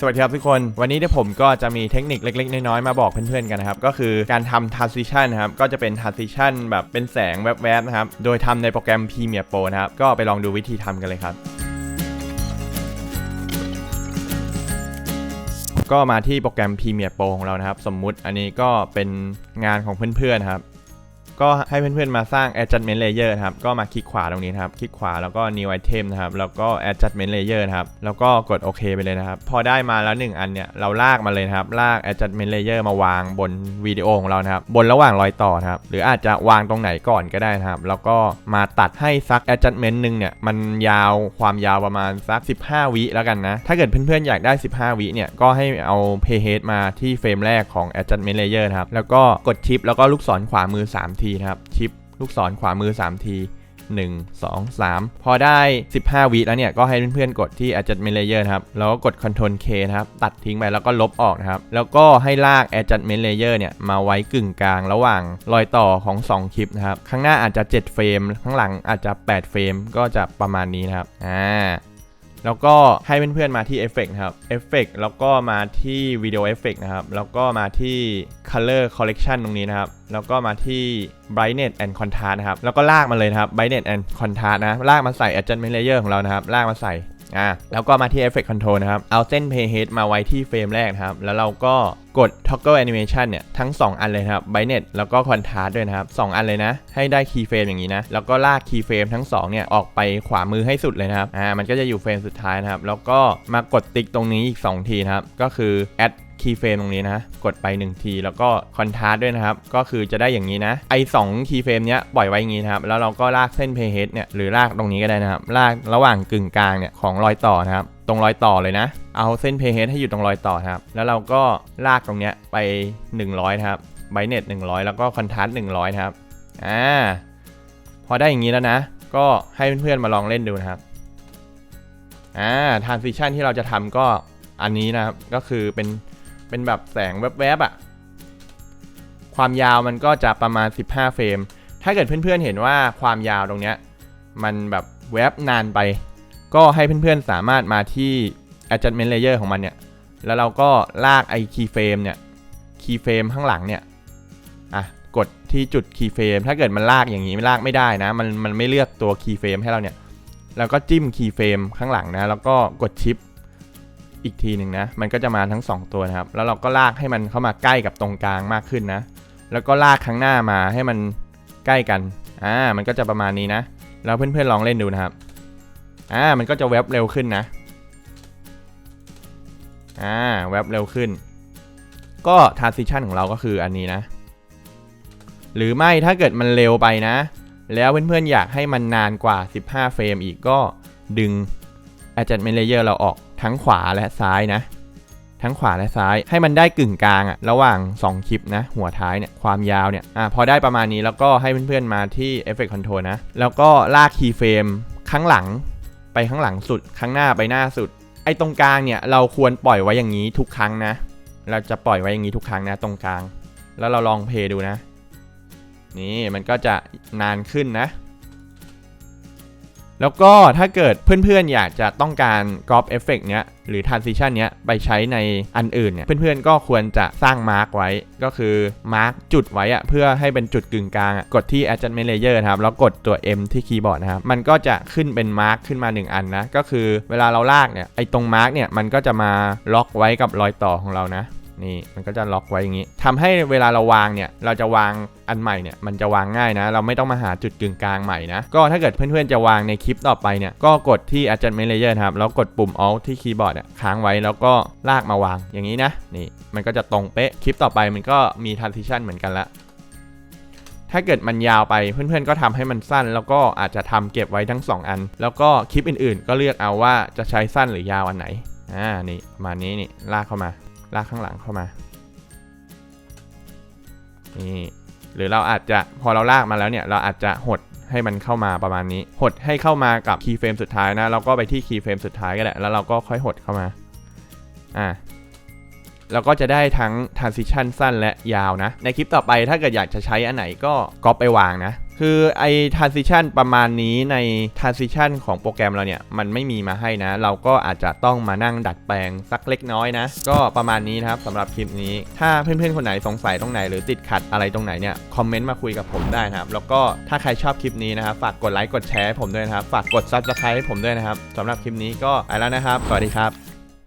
สวัสดีครับทุกคน วันนี้เดี๋ยวผมก็จะมีเทคนิคเล็ก ๆ น้อยๆมาบอกเพื่อนๆกันนะครับ ก็คือการทำ transition นะครับ ก็จะเป็น transition แบบเป็นแสงแวบๆนะครับ โดยทำในโปรแกรม Premiere Pro นะครับ ก็ไปลองดูวิธีทำกันเลยครับ ก็มาที่โปรแกรม Premiere Pro ของเรานะครับ สมมุติอันนี้ก็เป็นงานของเพื่อนๆครับ ก็ให้เพื่อนๆมาสร้าง adjustment layer นะครับ ก็มาคลิกขวาตรงนี้นะครับ คลิกขวาแล้วก็ new item นะครับ แล้วก็ adjustment layer นะครับ แล้วก็กดโอเคไปเลยนะครับ พอได้มาแล้ว 1 อันเนี่ย เราลากมาเลยนะครับ ลาก adjustment layer มาวางบนวิดีโอของเรานะครับ บนระหว่างรอยต่อนะครับ หรืออาจจะวางตรงไหนก่อนก็ได้นะครับ แล้วก็มาตัดให้สัก adjustment หนึ่งเนี่ย มันยาว ความยาวประมาณสัก 15 วิแล้วกันนะ ถ้าเกิดเพื่อนๆอยากได้ 15 วิเนี่ย ก็ให้เอา payhead มาที่เฟรมแรกของ adjustment layer นะครับ แล้วก็กดชิปแล้วก็ลูกศรขวามือ 3 ทีนะครับชิปลูกศรขวามือ 3 ที 1 2 3 พอได้ 15 วิแล้วเนี่ย ก็ให้เพื่อนๆ กดที่ adjustment layer นะครับ แล้วก็กด control K นะครับ ตัดทิ้งไปแล้วก็ลบออกนะครับ แล้วก็ให้ลาก adjustment layer เนี่ย มาไว้กึ่งกลางระหว่างรอยต่อของ 2 คลิปนะครับ ข้างหน้าอาจจะ 7 เฟรม ข้างหลังอาจจะ 8 เฟรม ก็จะประมาณนี้นะครับ อ่า แล้วก็ให้เพื่อนๆมาที่เอฟเฟกนะครับเอฟเฟกแล้วก็มาที่วิดีโอเอฟเฟกนะครับ แล้วก็มาที่ Color Collection ตรงนี้นะครับ แล้วก็มาที่ Brightness and Contrast นะครับ แล้วก็ลากมาเลยนะครับ Brightness and Contrast นะ ลากมาใส่ Adjustment Layer ของเรานะครับ ลากมาใส่ อ่าแล้วก็มาที่ Effect Control นะครับ เอาเส้น Playhead มาไว้ที่เฟรมแรกนะครับ แล้วเราก็กด Toggle Animation เนี่ย ทั้ง 2 อันเลยครับ Brightness แล้วก็ Contrast ด้วยนะครับ 2 อันเลยนะ ให้ได้ Keyframe อย่างนี้นะ แล้วก็ลาก Keyframe ทั้ง 2 เนี่ย ออกไปขวามือให้สุดเลยนะครับ อ่า มันก็จะอยู่เฟรมสุดท้ายนะครับ แล้วก็มากดติ๊กตรงนี้อีก 2 ทีนะครับ ก็คือ add คีย์เฟรมตรงนี้นะ กดไป 1 ที แล้วก็คอนทราสด้วยนะครับ ก็คือจะได้อย่างนี้นะ ไอ2คีย์เฟรมเนี้ยปล่อยไว้อย่างนี้นะครับ แล้วเราก็ลากเส้นเพย์เฮดเนี่ย หรือลากตรงนี้ก็ได้นะครับ ลากระหว่างกึ่งกลางเนี่ยของรอยต่อนะครับ ตรงรอยต่อเลยนะ เอาเส้นเพย์เฮดให้อยู่ตรงรอยต่อครับ แล้วเราก็ลากตรงเนี้ยไป 100นะครับ ไบเน็ต100 แล้วก็คอนทราส100นะครับ อ่า พอได้อย่างนี้แล้วนะ ก็ให้เพื่อนๆมาลองเล่นดูนะครับ อ่าทรานซิชันที่เราจะทำก็อันนี้นะครับ ก็คือเป็น เป็นแบบแสงแวบๆอะ่ะ ความยาวมันก็จะประมาณ 15 เฟรม ถ้าเกิดเพื่อนๆเห็นว่าความยาวตรงเนี้ยมันแบบแวบนานไป ก็ให้เพื่อนๆสามารถมาที่ adjustment layer ของมันเนี่ย แล้วเราก็ลากไอ้ keyframe เนี่ย keyframe ข้างหลังเนี่ย อะ กดที่จุด keyframe ถ้าเกิดมันลากอย่างนี้ไม่ลากไม่ได้นะ มันมันไม่เลือกตัว keyframe ให้เราเนี่ย แล้วก็จิ้ม keyframe ข้างหลังนะ แล้วก็กดชิป อีกทีหนึ่งนะ มันก็จะมาทั้ง 2 ตัวนะครับ แล้วเราก็ลากให้มันเข้ามาใกล้กับตรงกลางมากขึ้นนะ แล้วก็ลากข้างหน้ามาให้มันใกล้กัน อ่า มันก็จะประมาณนี้นะ แล้วเพื่อนๆลองเล่นดูนะครับ อ่า มันก็จะแวบเร็วขึ้นนะ อ่า แวบเร็วขึ้น ก็ transition ของเราก็คืออันนี้นะ หรือไม่ถ้าเกิดมันเร็วไปนะ แล้วเพื่อนๆอยากให้มันนานกว่า 15 เฟรมอีกก็ดึง adjustment layer เราออก ทั้งขวาและซ้ายนะ ทั้งขวาและซ้ายให้มันได้กึ่งกลางอะระหว่าง 2 คลิปนะ หัวท้ายเนี่ยความยาวเนี่ยอะพอได้ประมาณนี้แล้วก็ให้เพื่อนๆมาที่ Effect Control นะ แล้วก็ลาก Keyframe ข้างหลังไปข้างหลังสุดข้างหน้าไปหน้าสุด ไอ้ตรงกลางเนี่ยเราควรปล่อยไว้อย่างนี้ทุกครั้งนะ เราจะปล่อยไว้อย่างนี้ทุกครั้งนะตรงกลาง แล้วเราลองเพย์ดูนะ นี่มันก็จะนานขึ้นนะ แล้วก็ถ้าเกิดเพื่อนๆ อยากจะต้องการกรอบเอฟเฟกเนี้ยหรือ transition เนี้ยไปใช้ในอันอื่นเนี่ยเพื่อนๆ ก็ควรจะสร้างมาร์กไว้ ก็คือมาร์กจุดไว้อะเพื่อให้เป็นจุดกึ่งกลางอะกดที่ adjustment layer นะครับแล้วกดตัว M ที่คีย์บอร์ดนะครับมันก็จะขึ้นเป็นมาร์กขึ้นมา 1 อันนะก็คือเวลาเราลากเนี่ยไอ้ตรงมาร์กเนี่ยมันก็จะมาล็อกไว้กับรอยต่อของเรานะ นี่มันก็จะล็อกไว้อย่างนี้ทำให้เวลาเราวางเนี่ยเราจะวางอันใหม่เนี่ยมันจะวางง่ายนะ เราไม่ต้องมาหาจุดกึ่งกลางใหม่นะ ก็ถ้าเกิดเพื่อนๆจะวางในคลิปต่อไปเนี่ยก็กดที่ adjustment layer ครับแล้วกดปุ่ม alt ที่คีย์บอร์ดค้างไว้แล้วก็ลากมาวางอย่างนี้นะนี่มันก็จะตรงเป๊ะคลิปต่อไปมันก็มี transition เหมือนกันละถ้าเกิดมันยาวไปเพื่อนๆก็ทำให้มันสั้น แล้วก็อาจจะทำเก็บไว้ทั้ง 2 อัน แล้วก็คลิปอื่นๆ ก็เลือกเอาว่าจะใช้สั้นหรือยาวอันไหนอ่านี่ประมาณนี้นี่ลากเข้ามา ลากข้างหลังเข้ามา นี่ หรือเราอาจจะพอเราลากมาแล้วเนี่ย เราอาจจะหดให้มันเข้ามาประมาณนี้ หดให้เข้ามากับคีย์เฟรมสุดท้ายนะ เราก็ไปที่คีย์เฟรมสุดท้ายก็ได้ แล้วเราก็ค่อยหดเข้ามา อ่าเราก็จะได้ทั้ง transition สั้นและยาวนะ ในคลิปต่อไปถ้าเกิดอยากจะใช้อันไหนก็ก๊อปไปวางนะ คือไอ้ transition ประมาณนี้ใน transition ของโปรแกรมเราเนี่ย มันไม่มีมาให้นะ เราก็อาจจะต้องมานั่งดัดแปลงสักเล็กน้อยนะ ก็ประมาณนี้นะครับสำหรับคลิปนี้ ถ้าเพื่อนๆ คนไหนสงสัยตรงไหนหรือติดขัดอะไรตรงไหนเนี่ย คอมเมนต์มาคุยกับผมได้นะครับ แล้วก็ถ้าใครชอบคลิปนี้นะครับ ฝากกดไลค์กดแชร์ผมด้วยนะครับ ฝากกด subscribe ให้ผมด้วยนะครับสำหรับคลิปนี้ก็ไปแล้วนะครับ สวัสดีครับ